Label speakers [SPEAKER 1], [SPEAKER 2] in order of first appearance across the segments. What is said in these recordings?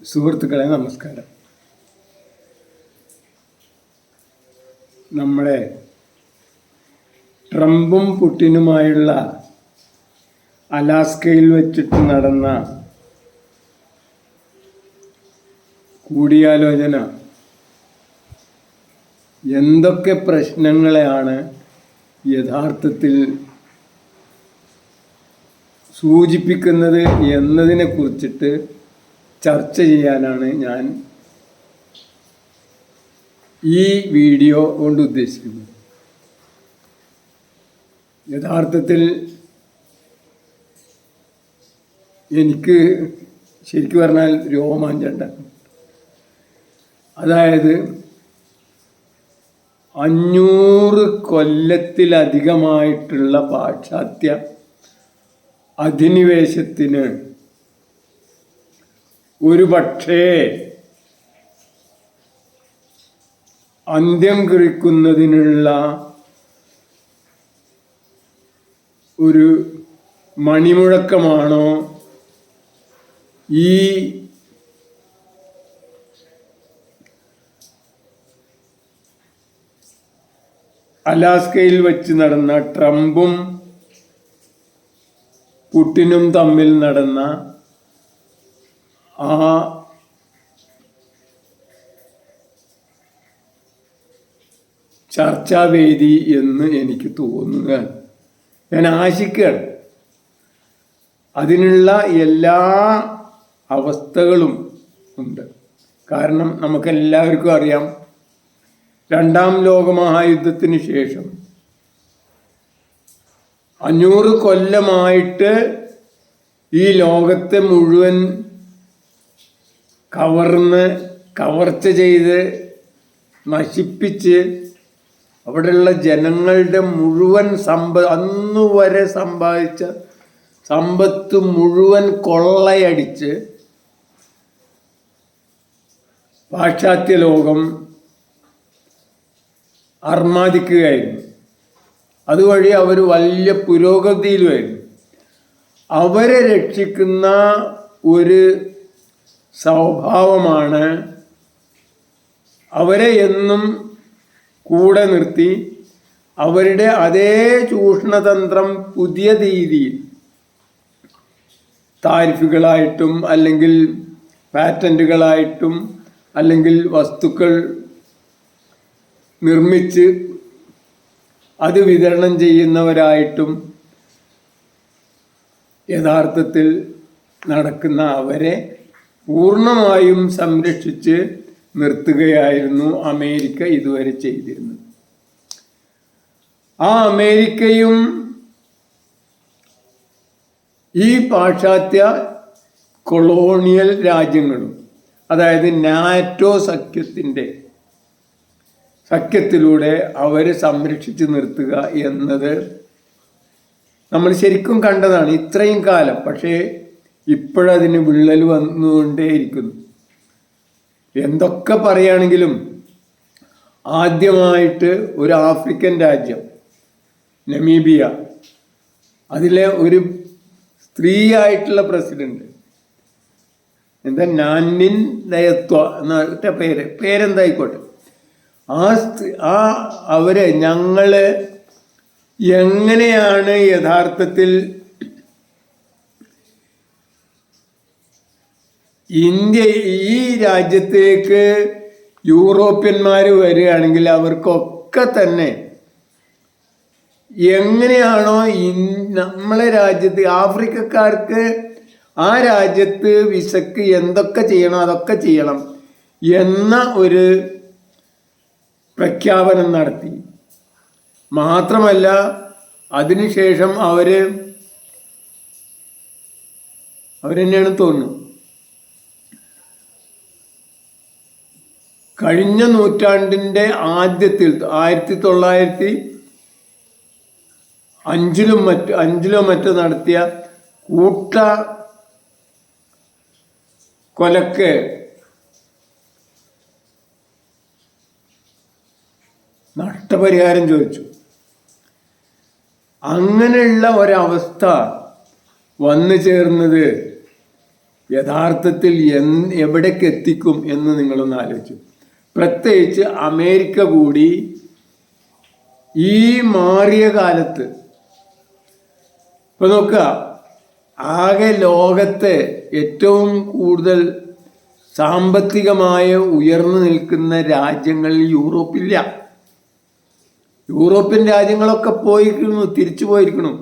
[SPEAKER 1] സുഹൃത്തുക്കളെ നമസ്കാരം. നമ്മുടെ ട്രംപും പുട്ടിനുമായുള്ള അലാസ്കയിൽ വെച്ചിട്ട് നടന്ന കൂടിയാലോചന എന്തൊക്കെ പ്രശ്നങ്ങളെയാണ് യഥാർത്ഥത്തിൽ സൂചിപ്പിക്കുന്നത് എന്നതിനെ കുറിച്ചിട്ട് ചർച്ച ചെയ്യാനാണ് ഞാൻ ഈ വീഡിയോ കൊണ്ട് ഉദ്ദേശിക്കുന്നത്. യഥാർത്ഥത്തിൽ എനിക്ക് ശരിക്കു പറഞ്ഞാൽ രോമാഞ്ചണ്ട. അതായത് അഞ്ഞൂറ് കൊല്ലത്തിലധികമായിട്ടുള്ള പാശ്ചാത്യ അധിനിവേശത്തിന് ഒരു പക്ഷേ അന്ത്യം കുറിക്കുന്നതിനുള്ള ഒരു മണിമുഴക്കമാണോ ഈ അലാസ്കയിൽ വച്ച് നടന്ന ട്രംപും പുട്ടിനും തമ്മിൽ നടന്ന ആ ചർച്ചാവേദി എന്ന് എനിക്ക് തോന്നുകയാണ് ഞാൻ ആശിക്കുകയാണ്. അതിനുള്ള എല്ലാ അവസ്ഥകളും ഉണ്ട്. കാരണം നമുക്കെല്ലാവർക്കും അറിയാം രണ്ടാം ലോകമഹായുദ്ധത്തിന് ശേഷം അഞ്ഞൂറ് കൊല്ലമായിട്ട് ഈ ലോകത്തെ മുഴുവൻ കവർന്ന് കവർച്ച ചെയ്ത് നശിപ്പിച്ച് അവിടെയുള്ള ജനങ്ങളുടെ മുഴുവൻ സമ്പ അന്നു വരെ സമ്പാദിച്ച സമ്പത്ത് മുഴുവൻ കൊള്ളയടിച്ച് പാശ്ചാത്യ ലോകം അർമാദിക്കുകയായിരുന്നു. അതുവഴി അവർ വലിയ പുരോഗതിയിലുമായിരുന്നു. അവരെ രക്ഷിക്കുന്ന ഒരു സ്വഭാവമാണ്. അവരെ എന്നും കൂടെ നിർത്തി അവരുടെ അതേ ചൂഷണതന്ത്രം പുതിയ രീതിയിൽ താരിഫുകളായിട്ടും അല്ലെങ്കിൽ പാറ്റന്റുകളായിട്ടും അല്ലെങ്കിൽ വസ്തുക്കൾ നിർമ്മിച്ച് അത് വിതരണം ചെയ്യുന്നവരായിട്ടും യഥാർത്ഥത്തിൽ നടക്കുന്ന അവരെ പൂർണമായും സംരക്ഷിച്ച് നിർത്തുകയായിരുന്നു അമേരിക്ക ഇതുവരെ ചെയ്തിരുന്നത്. ആ അമേരിക്കയും ഈ പാശ്ചാത്യ കൊളോണിയൽ രാജ്യങ്ങളും അതായത് നാറ്റോ സഖ്യത്തിന്റെ സഖ്യത്തിലൂടെ അവരെ സംരക്ഷിച്ച് നിർത്തുക എന്നത് നമ്മൾ ശരിക്കും കണ്ടതാണ് ഇത്രയും കാലം. പക്ഷേ ഇപ്പോഴതിന് വിള്ളൽ വന്നുകൊണ്ടേയിരിക്കുന്നു. എന്തൊക്കെ പറയുകയാണെങ്കിലും ആദ്യമായിട്ട് ഒരു ആഫ്രിക്കൻ രാജ്യം നമീബിയ അതിലെ ഒരു സ്ത്രീ ആയിട്ടുള്ള പ്രസിഡന്റ്. എന്താ? നാനിൻ ദയത്വ എന്ന പേര്. പേരെന്തായിക്കോട്ടെ? ആ ആ അവരെ ഞങ്ങൾ എങ്ങനെയാണ് യഥാർത്ഥത്തിൽ ഇന്ത്യ ഈ രാജ്യത്തേക്ക് യൂറോപ്യന്മാർ വരികയാണെങ്കിൽ അവർക്കൊക്കെ തന്നെ എങ്ങനെയാണോ നമ്മളെ രാജ്യത്ത് ആഫ്രിക്കക്കാർക്ക് ആ രാജ്യത്ത് വിസക്ക് എന്തൊക്കെ ചെയ്യണം അതൊക്കെ ചെയ്യണം എന്ന ഒരു പ്രഖ്യാപനം നടത്തി. മാത്രമല്ല അതിനുശേഷം അവർ അവരെന്നെയാണ് തോന്നുന്നു കഴിഞ്ഞ നൂറ്റാണ്ടിന്റെ ആദ്യത്തിൽ ആയിരത്തി തൊള്ളായിരത്തി അഞ്ചിലും മറ്റ് അഞ്ചിലോ മറ്റോ നടത്തിയ കൂട്ട കൊലക്ക് നഷ്ടപരിഹാരം ചോദിച്ചു. അങ്ങനെയുള്ള ഒരവസ്ഥ വന്നു ചേർന്നത് യഥാർത്ഥത്തിൽ എവിടേക്ക് എത്തിക്കും എന്ന് നിങ്ങളൊന്ന് ആലോചിച്ചു. പ്രത്യേകിച്ച് അമേരിക്ക കൂടി ഈ മാറിയ കാലത്ത്. ഇപ്പൊ നോക്കുക ആകെ ലോകത്തെ ഏറ്റവും കൂടുതൽ സാമ്പത്തികമായ ഉയർന്നു നിൽക്കുന്ന രാജ്യങ്ങളിൽ യൂറോപ്പില്ല. യൂറോപ്യൻ രാജ്യങ്ങളൊക്കെ പോയിരിക്കുന്നു തിരിച്ചു പോയിരിക്കണം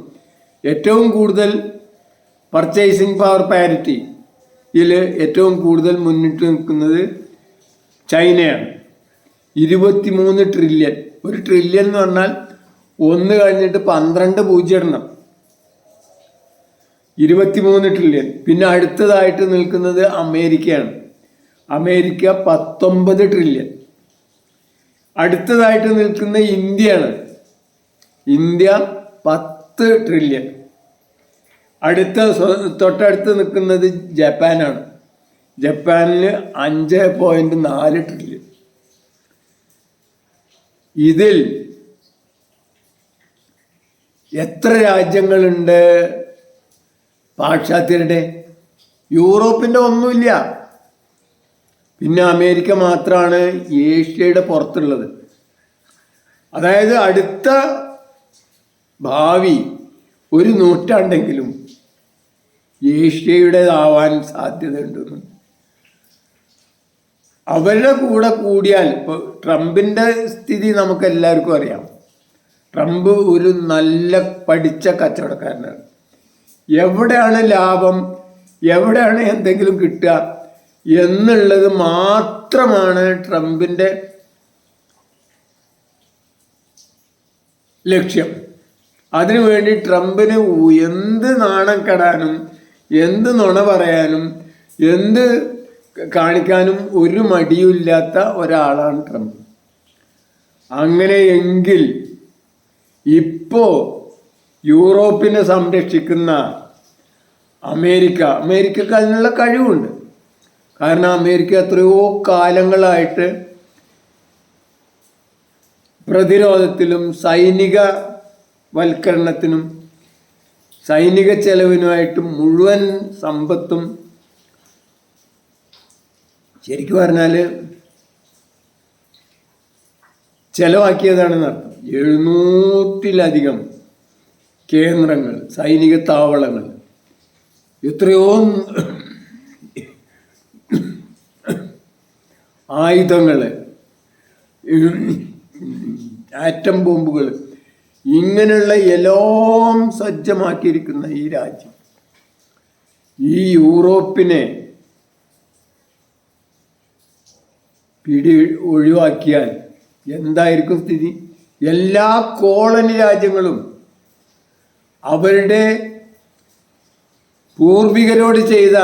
[SPEAKER 1] ഏറ്റവും കൂടുതൽ പർച്ചേസിംഗ് പവർ പാരിറ്റി ഇതിൽ ഏറ്റവും കൂടുതൽ മുന്നിട്ട് നിൽക്കുന്നത് ചൈനയാണ്. ഇരുപത്തിമൂന്ന് ട്രില്യൺ ഒരു ട്രില്യൺ എന്ന് പറഞ്ഞാൽ ഒന്ന് കഴിഞ്ഞിട്ട് പന്ത്രണ്ട് പൂജ്യം ഇടണം. ഇരുപത്തിമൂന്ന് ട്രില്യൺ പിന്നെ അടുത്തതായിട്ട് നിൽക്കുന്നത് അമേരിക്കയാണ്. അമേരിക്ക പത്തൊമ്പത് ട്രില്യൺ അടുത്തതായിട്ട് നിൽക്കുന്ന ഇന്ത്യയാണ്. ഇന്ത്യ പത്ത് ട്രില്യൺ അടുത്ത തൊട്ടടുത്ത് നിൽക്കുന്നത് ജപ്പാനാണ്. ജപ്പാനിൽ അഞ്ച് പോയിന്റ് നാല് ട്രില്യൺ ഇതിൽ എത്ര രാജ്യങ്ങളുണ്ട്? പാശ്ചാത്യരുടെ. യൂറോപ്പിന്റെ ഒന്നുമില്ല. പിന്നെ അമേരിക്ക മാത്രമാണ് ഏഷ്യയുടെ പുറത്തുള്ളത്. അതായത് അടുത്ത ഭാവി ഒരു നൂറ്റാണ്ടെങ്കിലും ഏഷ്യയുടേതാവാൻ സാധ്യതയുണ്ടെന്ന്. അവരുടെ കൂടെ കൂടിയാൽ ഇപ്പോൾ ട്രംപിന്റെ സ്ഥിതി നമുക്ക് എല്ലാവർക്കും അറിയാം. ട്രംപ് ഒരു നല്ല പഠിച്ച കച്ചവടക്കാരനാണ്. എവിടെയാണ് ലാഭം? എവിടെയാണ് എന്തെങ്കിലും കിട്ടുക? എന്നുള്ളത് മാത്രമാണ് ട്രംപിന്റെ ലക്ഷ്യം. അതിനുവേണ്ടി ട്രംപിന് എന്ത് നാണം കെടാനും എന്ത് നുണ പറയാനും എന്ത് കാണിക്കാനും ഒരു മടിയുമില്ലാത്ത ഒരാളാണ് ട്രംപ്. അങ്ങനെയെങ്കിൽ ഇപ്പോ യൂറോപ്പിനെ സംരക്ഷിക്കുന്ന അമേരിക്ക അമേരിക്കക്ക് അതിനുള്ള കഴിവുണ്ട്. കാരണം അമേരിക്ക എത്രയോ കാലങ്ങളായിട്ട് പ്രതിരോധത്തിലും സൈനിക വൽക്കരണത്തിനും സൈനിക ചെലവിനുമായിട്ട് മുഴുവൻ സമ്പത്തും ശരിക്കും പറഞ്ഞാൽ ചെലവാക്കിയതാണെന്ന് അർത്ഥം. എഴുന്നൂറ്റിലധികം കേന്ദ്രങ്ങൾ സൈനിക താവളങ്ങൾ എത്രയോ ആയുധങ്ങൾ ആറ്റം ബോംബുകൾ ഇങ്ങനെയുള്ള എല്ലാം സജ്ജമാക്കിയിരിക്കുന്ന ഈ രാജ്യം ഈ യൂറോപ്പിനെ പിടി ഒഴിവാക്കിയാൽ എന്തായിരിക്കും സ്ഥിതി? എല്ലാ കോളനി രാജ്യങ്ങളും അവരുടെ പൂർവികരോട് ചെയ്ത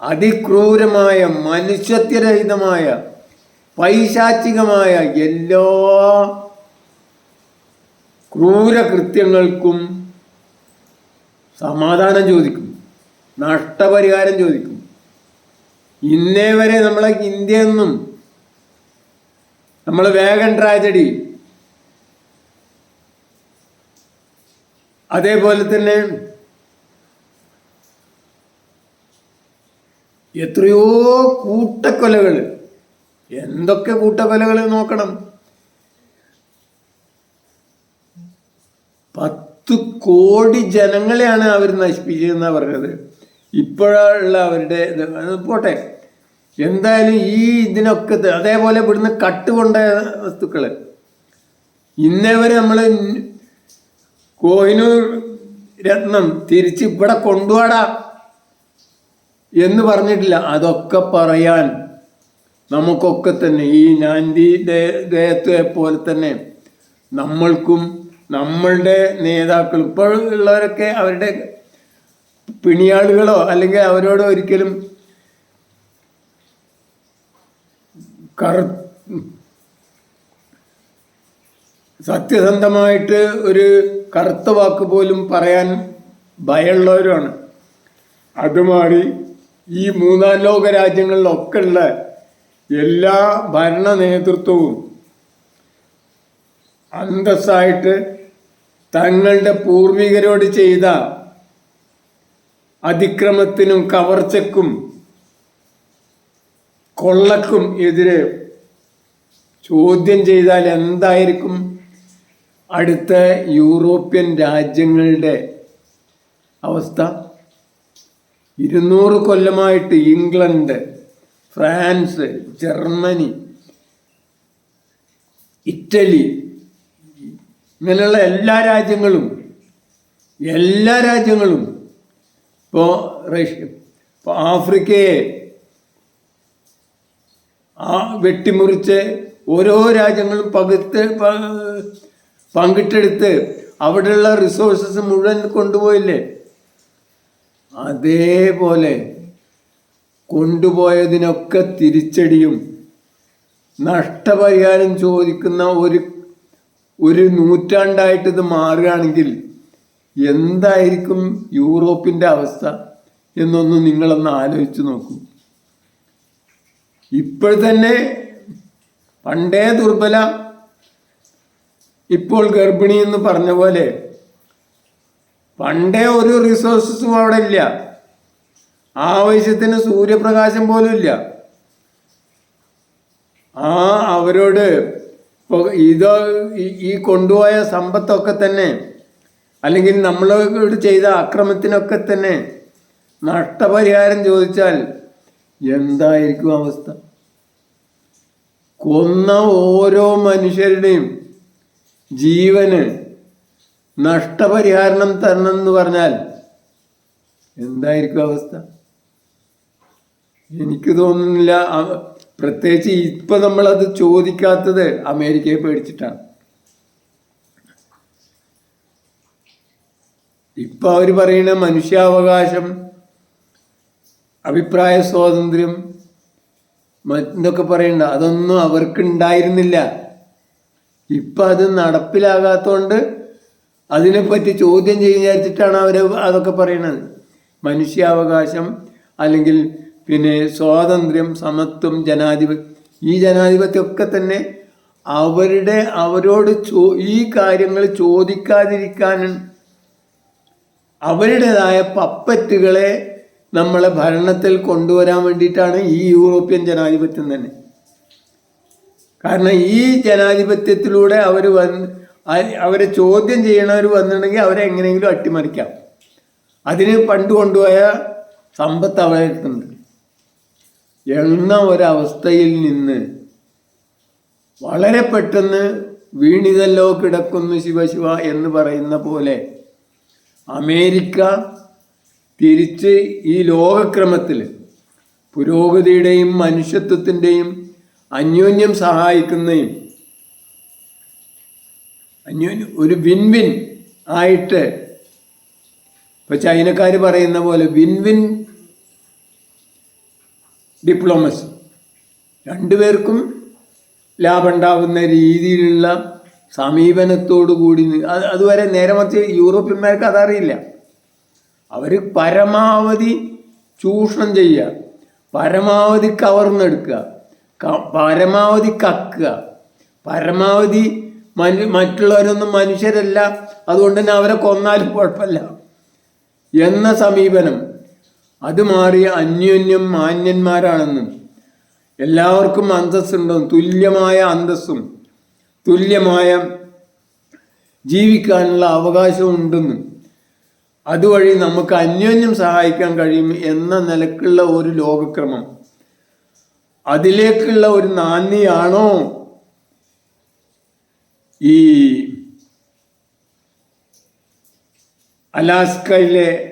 [SPEAKER 1] അതിക്രൂരമായ മനുഷ്യത്വരഹിതമായ പൈശാചികമായ എല്ലാ ക്രൂരകൃത്യങ്ങൾക്കും സമാധാനം ചോദിക്കും. നഷ്ടപരിഹാരം ചോദിക്കും. ഇന്നേ വരെ നമ്മളെ ഇന്ത്യയൊന്നും നമ്മൾ വേഗൻ ട്രാജഡി അതേപോലെ തന്നെ എത്രയോ കൂട്ടക്കൊലകൾ എന്തൊക്കെ കൂട്ടക്കൊലകൾ നോക്കണം. പത്ത് കോടി ജനങ്ങളെയാണ് അവർ നശിപ്പിച്ചതെന്നാണ് പറഞ്ഞത്. ഇപ്പോഴുള്ള അവരുടെ പോട്ടെ. എന്തായാലും ഈ ഇതിനൊക്കെ അതേപോലെ ഇവിടുന്ന് കട്ടുകൊണ്ട വസ്തുക്കൾ ഇന്നേ വരെ നമ്മൾ കോഹിനൂർ രത്നം തിരിച്ച് ഇവിടെ കൊണ്ടുപോടാ എന്ന് പറഞ്ഞിട്ടില്ല. അതൊക്കെ പറയാൻ നമുക്കൊക്കെ തന്നെ ഈ നാന്തി ദേഹത്തെ പോലെ തന്നെ നമ്മൾക്കും നമ്മളുടെ നേതാക്കൾ ഇപ്പോഴുള്ളവരൊക്കെ അവരുടെ പിണിയാളുകളോ അല്ലെങ്കിൽ അവരോട് ഒരിക്കലും കറു സത്യസന്ധമായിട്ട് ഒരു കറുത്ത വാക്ക് പോലും പറയാൻ ഭയമുള്ളവരുമാണ്. അതുമാറി ഈ മൂന്നാം ലോക രാജ്യങ്ങളിലൊക്കെ ഉള്ള എല്ലാ ഭരണ നേതൃത്വവും അന്തസ്സായിട്ട് തങ്ങളുടെ പൂർവികരോട് ചെയ്ത അതിക്രമത്തിനും കവർച്ചക്കും കൊള്ളക്കും എതിരെ ചോദ്യം ചെയ്താൽ എന്തായിരിക്കും? അടുത്ത യൂറോപ്യൻ രാജ്യങ്ങളുടെ അവസ്ഥ. ഇരുന്നൂറ് കൊല്ലമായിട്ട് ഇംഗ്ലണ്ട് ഫ്രാൻസ് ജർമ്മനി ഇറ്റലി ഇങ്ങനെയുള്ള എല്ലാ രാജ്യങ്ങളും എല്ലാ രാജ്യങ്ങളും ഇപ്പോൾ റഷ്യ ഇപ്പോൾ ആഫ്രിക്കയെ ആ വെട്ടിമുറിച്ച് ഓരോ രാജ്യങ്ങളും പകുത്ത് പങ്കിട്ടെടുത്ത് അവിടെയുള്ള റിസോഴ്സസ് മുഴുവൻ കൊണ്ടുപോയില്ലേ? അതേപോലെ കൊണ്ടുപോയതിനൊക്കെ തിരിച്ചടിയും നഷ്ടപരിഹാരം ചോദിക്കുന്ന ഒരു ഒരു നൂറ്റാണ്ടായിട്ട് ഇത് മാറുകയാണെങ്കിൽ എന്തായിരിക്കും യൂറോപ്പിന്റെ അവസ്ഥ എന്നൊന്ന് നിങ്ങളൊന്ന് ആലോചിച്ച് നോക്കൂ. ഇപ്പോൾ തന്നെ പണ്ടേ ദുർബല ഇപ്പോൾ ഗർഭിണി എന്ന് പറഞ്ഞ പോലെ പണ്ടേ ഒരു റിസോഴ്സസും അവിടെ ഇല്ല. ആവശ്യത്തിന് സൂര്യപ്രകാശം പോലും ഇല്ല. ആ അവരോട് ഇത് ഈ കൊണ്ടുപോയ സമ്പത്തൊക്കെ തന്നെ അല്ലെങ്കിൽ നമ്മളോട് ചെയ്ത അക്രമത്തിനൊക്കെ തന്നെ നഷ്ടപരിഹാരം ചോദിച്ചാൽ എന്തായിരിക്കും അവസ്ഥ? കൊന്ന ഓരോ മനുഷ്യരുടെയും ജീവന് നഷ്ടപരിഹാരം തരണം എന്ന് പറഞ്ഞാൽ എന്തായിരിക്കും അവസ്ഥ? എനിക്ക് തോന്നുന്നില്ല. പ്രത്യേകിച്ച് ഇപ്പൊ നമ്മളത് ചോദിക്കാത്തത് അമേരിക്കയെ പേടിച്ചിട്ടാണ്. ഇപ്പൊ അവർ പറയുന്ന മനുഷ്യാവകാശം അഭിപ്രായ സ്വാതന്ത്ര്യം മറ്റൊക്കെ പറയണ്ട. അതൊന്നും അവർക്ക് ഉണ്ടായിരുന്നില്ല ഇപ്പൊ അത് നടപ്പിലാകാത്തോണ്ട് അതിനെപ്പറ്റി ചോദ്യം ചെയ്യാച്ചിട്ടാണ് അവർ അതൊക്കെ പറയണത്. മനുഷ്യാവകാശം അല്ലെങ്കിൽ പിന്നെ സ്വാതന്ത്ര്യം സമത്വം ജനാധിപത്യം ഈ ജനാധിപത്യമൊക്കെ തന്നെ അവരുടെ അവരോട് ചോ ഈ കാര്യങ്ങൾ ചോദിക്കാതിരിക്കാൻ അവരുടേതായ പപ്പറ്റുകളെ നമ്മളെ ഭരണത്തിൽ കൊണ്ടുവരാൻ വേണ്ടിയിട്ടാണ് ഈ യൂറോപ്യൻ ജനാധിപത്യം തന്നെ. കാരണം ഈ ജനാധിപത്യത്തിലൂടെ അവർ വന്ന് അവരെ ചോദ്യം ചെയ്യണവർ വന്നിട്ടുണ്ടെങ്കിൽ അവരെ എങ്ങനെയെങ്കിലും അട്ടിമറിക്കാം. അതിന് പണ്ട് കൊണ്ടുപോയ സമ്പത്ത് അവരെടുത്തുണ്ട് എന്ന ഒരവസ്ഥയിൽ നിന്ന് വളരെ പെട്ടെന്ന് വീണിതല്ലോ കിടക്കുന്നു ശിവശിവ എന്ന് പറയുന്ന പോലെ അമേരിക്ക തിരിച്ച് ഈ ലോകക്രമത്തിൽ പുരോഗതിയുടെയും മനുഷ്യത്വത്തിന്റെയും അന്യോന്യം സഹായിക്കുന്നതും അന്യോന്യം ഒരു വിൻ വിൻ ആയിട്ട് ഇപ്പൊ ചൈനക്കാർ പറയുന്ന പോലെ വിൻ വിൻ ഡിപ്ലോമസി. രണ്ടുപേർക്കും ലാഭം ഉണ്ടാവുന്ന രീതിയിലുള്ള സമീപനത്തോടു കൂടി അത് അതുവരെ നേരെ മറിച്ച് യൂറോപ്യന്മാർക്ക് അതറിയില്ല. അവർ പരമാവധി ചൂഷണം ചെയ്യുക പരമാവധി കവർന്നെടുക്കുക പരമാവധി കക്കുക പരമാവധി മനു മറ്റുള്ളവരൊന്നും മനുഷ്യരല്ല അതുകൊണ്ട് തന്നെ അവരെ കൊന്നാലും കുഴപ്പമില്ല. എന്ന സമീപനം അത് മാറി അന്യോന്യം മാന്യന്മാരാണെന്നും എല്ലാവർക്കും അന്തസ്സുണ്ടെന്നും തുല്യമായ അന്തസ്സും തുല്യമായ ജീവിക്കാനുള്ള അവകാശവും ഉണ്ടെന്നും അതുവഴി നമുക്ക് അന്യോന്യം സഹായിക്കാൻ കഴിയും എന്ന നിലക്കുള്ള ഒരു ലോകക്രമം. അതിലേക്കുള്ള ഒരു നാന്ദിയാണോ ഈ അലാസ്കയിലെ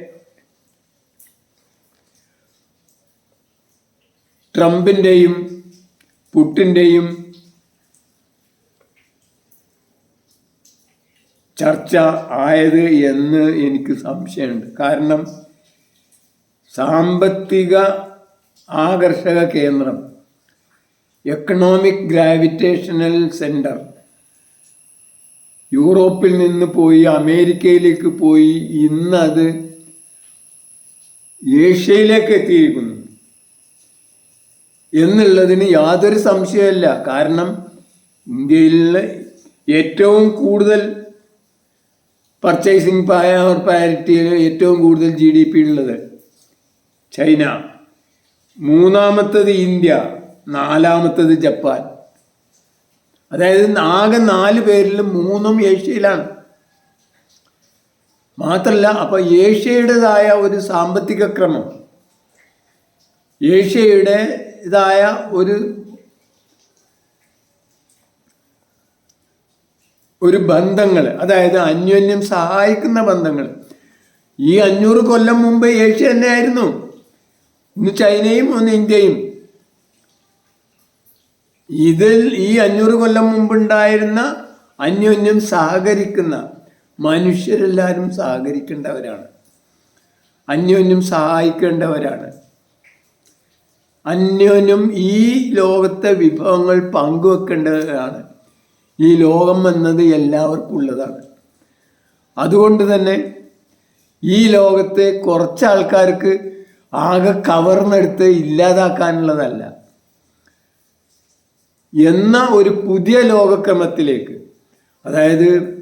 [SPEAKER 1] ട്രംപിന്റെയും പുട്ടിന്റെയും ചർച്ച ആയത് എന്ന് എനിക്ക് സംശയമുണ്ട്. കാരണം സാമ്പത്തിക ആകർഷക കേന്ദ്രം എക്കണോമിക് ഗ്രാവിറ്റേഷണൽ സെന്റർ യൂറോപ്പിൽ നിന്ന് പോയി അമേരിക്കയിലേക്ക് പോയി ഇന്നത് ഏഷ്യയിലേക്ക് എത്തിയിരിക്കുന്നു. എന്നുള്ളതിന് യാതൊരു സംശയമല്ല കാരണം ഇന്ത്യയിലെ ഏറ്റവും കൂടുതൽ പർച്ചേസിങ് പവർ പാരിറ്റിയിൽ ഏറ്റവും കൂടുതൽ ജി ഡി പി ഉള്ളത് ചൈന. മൂന്നാമത്തത് ഇന്ത്യ. നാലാമത്തത് ജപ്പാൻ. അതായത് ആകെ നാല് പേരിൽ മൂന്നും ഏഷ്യയിലാണ്. മാത്രമല്ല അപ്പൊ ഏഷ്യയുടേതായ ഒരു സാമ്പത്തിക ക്രമം. ഏഷ്യയുടെ ഇതായ ഒരു ഒരു ബന്ധങ്ങൾ അതായത് അന്യോന്യം സഹായിക്കുന്ന ബന്ധങ്ങൾ. ഈ അഞ്ഞൂറ് കൊല്ലം മുമ്പ് ഏഷ്യ തന്നെയായിരുന്നു. ഇന്ന് ചൈനയും ഒന്ന് ഇന്ത്യയും. ഇതിൽ ഈ അഞ്ഞൂറ് കൊല്ലം മുമ്പുണ്ടായിരുന്ന അന്യോന്യം സഹകരിക്കുന്ന മനുഷ്യരെല്ലാവരും സഹകരിക്കേണ്ടവരാണ്. അന്യോന്യം സഹായിക്കേണ്ടവരാണ്. അന്യോന്യം ഈ ലോകത്തെ വിഭവങ്ങൾ പങ്കുവെക്കേണ്ടവരാണ്. ഈ ലോകം എന്നത് എല്ലാവർക്കും ഉള്ളതാണ്. അതുകൊണ്ട് തന്നെ ഈ ലോകത്തെ കുറച്ച് ആൾക്കാർക്ക് ആകെ കവർന്നെടുത്ത് ഇല്ലാതാക്കാനുള്ളതല്ല. എന്ന ഒരു പുതിയ ലോകക്രമത്തിലേക്ക് അതായത്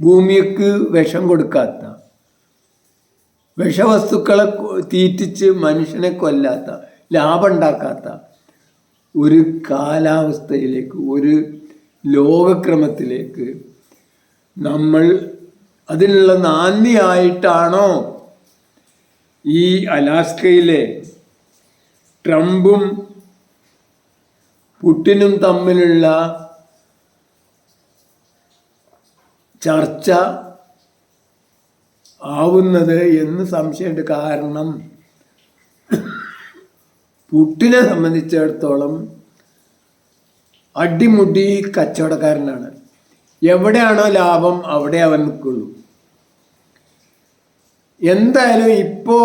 [SPEAKER 1] ഭൂമിക്ക് വിഷം കൊടുക്കാത്ത വിഷവസ്തുക്കളെ തീറ്റിച്ച് മനുഷ്യനെ കൊല്ലാത്ത ലാഭം ഉണ്ടാക്കാത്ത ഒരു കാലാവസ്ഥയിലേക്ക് ഒരു ലോകക്രമത്തിലേക്ക് നമ്മൾ അതിനുള്ള നാന്ദിയായിട്ടാണോ ഈ അലാസ്കയിലെ ട്രംപും പുട്ടിനും തമ്മിലുള്ള ചർച്ച ആവുന്നത് എന്ന് സംശയമുണ്ട്. കാരണം പുട്ടിനെ സംബന്ധിച്ചിടത്തോളം അടിമുടി കച്ചവടക്കാരനാണ്. എവിടെയാണോ ലാഭം അവിടെ അവൻ നിൽക്കുള്ളൂ. എന്തായാലും ഇപ്പോ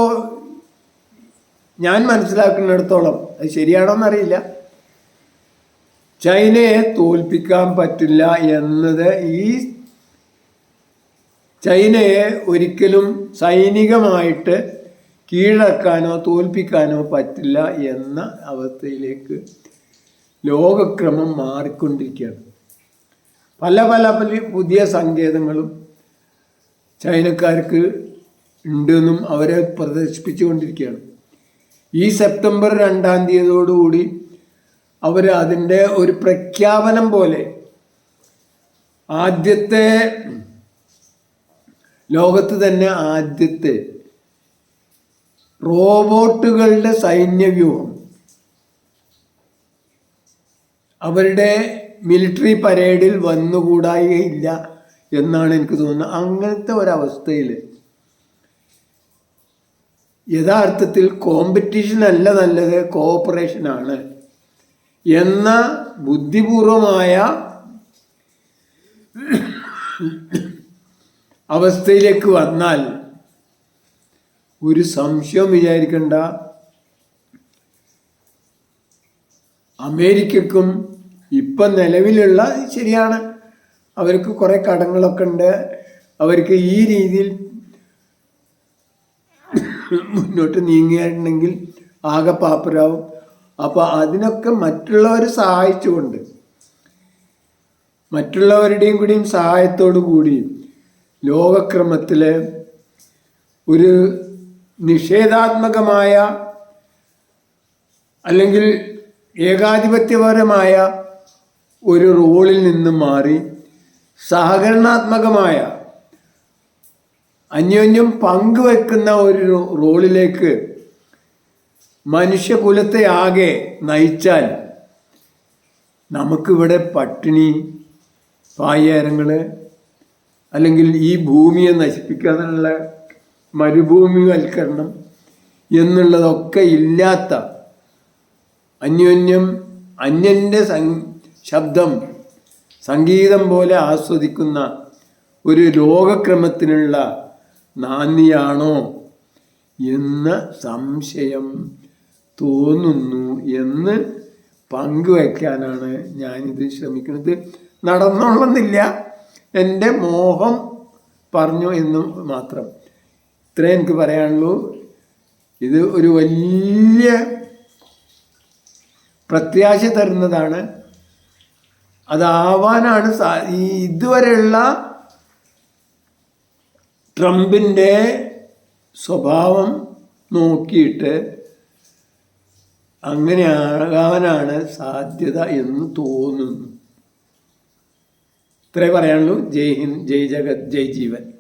[SPEAKER 1] ഞാൻ മനസ്സിലാക്കുന്നിടത്തോളം അത് ശരിയാണോന്നറിയില്ല. ചൈനയെ തോൽപ്പിക്കാൻ പറ്റില്ല എന്നത് ഈ ചൈനയെ ഒരിക്കലും സൈനികമായിട്ട് കീഴടക്കാനോ തോൽപ്പിക്കാനോ പറ്റില്ല എന്ന അവസ്ഥയിലേക്ക് ലോകക്രമം മാറിക്കൊണ്ടിരിക്കുകയാണ്. പല പല പല പുതിയ സങ്കേതങ്ങളും ചൈനക്കാർക്ക് ഉണ്ടെന്നും അവരെ പ്രദർശിപ്പിച്ചുകൊണ്ടിരിക്കുകയാണ്. ഈ സെപ്റ്റംബർ രണ്ടാം തീയതിയോടുകൂടി അവർ അതിന്റെ ഒരു പ്രഖ്യാപനം പോലെ ആദ്യത്തെ ലോകത്ത് തന്നെ ആദ്യത്തെ റോബോട്ടുകളുടെ സൈന്യവ്യൂഹം അവരുടെ മിലിറ്ററി പരേഡിൽ വന്നുകൂടായില്ല എന്നാണ് എനിക്ക് തോന്നുന്നത്. അങ്ങനത്തെ ഒരവസ്ഥയിൽ യഥാർത്ഥത്തിൽ കോമ്പറ്റീഷൻ അല്ല നല്ലത് കോഓപ്പറേഷൻ ആണ്. എന്ന ബുദ്ധിപൂർവമായ അവസ്ഥയിലേക്ക് വന്നാൽ ഒരു സംശയം വിചാരിക്കേണ്ട. അമേരിക്കക്കും ഇപ്പം നിലവിലുള്ള ശരിയാണ്. അവർക്ക് കുറേ കടങ്ങളൊക്കെ ഉണ്ട്. അവർക്ക് ഈ രീതിയിൽ മുന്നോട്ട് നീങ്ങിയിട്ടുണ്ടെങ്കിൽ ആകെ പാപ്പരാവും. അപ്പോൾ അതിനൊക്കെ മറ്റുള്ളവർ സഹായിച്ചുകൊണ്ട് മറ്റുള്ളവരുടെയും കൂടിയും സഹായത്തോടു കൂടി ലോകക്രമത്തിൽ ഒരു നിഷേധാത്മകമായ അല്ലെങ്കിൽ ഏകാധിപത്യപരമായ ഒരു റോളിൽ നിന്ന് മാറി സഹകരണാത്മകമായ അന്യോന്യം പങ്കുവെക്കുന്ന ഒരു റോളിലേക്ക് മനുഷ്യകുലത്തെ ആകെ നയിച്ചാൽ നമുക്കിവിടെ പട്ടിണി പായ്യാരങ്ങൾ അല്ലെങ്കിൽ ഈ ഭൂമിയെ നശിപ്പിക്കാനുള്ള മരുഭൂമിവൽക്കരണം എന്നുള്ളതൊക്കെ ഇല്ലാത്ത അന്യോന്യം അന്യന്റെ ശബ്ദം സംഗീതം പോലെ ആസ്വദിക്കുന്ന ഒരു ലോകക്രമത്തിനുള്ള നാന്ദിയാണോ എന്ന സംശയം തോന്നുന്നു എന്ന് പങ്കുവയ്ക്കാനാണ് ഞാനിത് ശ്രമിക്കുന്നത്. നടന്നോളുന്നില്ല. എന്റെ മോഹം പറഞ്ഞു എന്ന് മാത്രം. ഇത്രേ എനിക്ക് പറയാനുള്ളൂ. ഇത് ഒരു വലിയ പ്രത്യാശ തരുന്നതാണ്. അതാവാനാണ് സാ ഈ ഇതുവരെയുള്ള ട്രംപിന്റെ സ്വഭാവം നോക്കിയിട്ട് അങ്ങനെ ആകാനാണ് സാധ്യത എന്ന് തോന്നുന്നു. ഇത്രേ പറയാനുള്ളൂ. ജയ് ഹിന്ദ് ജയ് ജഗത് ജയ് ജീവൻ.